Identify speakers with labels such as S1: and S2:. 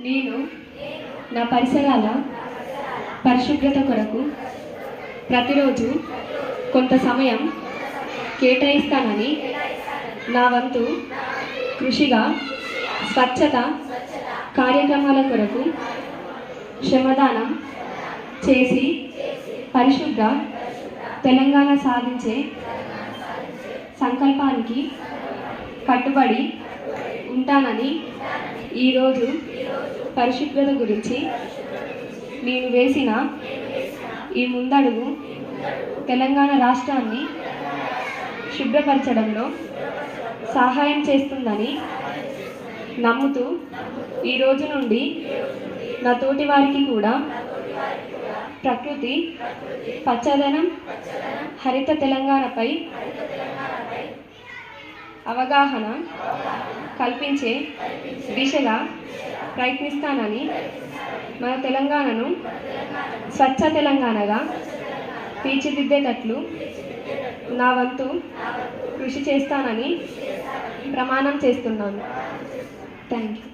S1: నేను నా పరిసరాల పరిశుభ్రత కొరకు ప్రతిరోజు కొంత సమయం కేటాయిస్తానని నా వంతు కృషిగా స్వచ్ఛత కార్యక్రమాల కొరకు శ్రమదానం చేసి పరిశుభ్ర తెలంగాణ సాధించే సంకల్పానికి కట్టుబడి ఉంటానని ఈరోజు పరిశుభ్రత గురించి నేను వేసిన ఈ ముందడుగు తెలంగాణ రాష్ట్రాన్ని శుభ్రపరచడంలో సహాయం చేస్తుందని నమ్ముతూ ఈ రోజు నుండి నా తోటి వారికి కూడా ప్రకృతి పచ్చదనం హరిత తెలంగాణపై అవగాహన కల్పించే దిశగా ప్రయత్నిస్తానని మన తెలంగాణను స్వచ్ఛ తెలంగాణగా తీర్చిదిద్దేటట్లు నా వంతు కృషి చేస్తానని ప్రమాణం చేస్తున్నాను. Thank you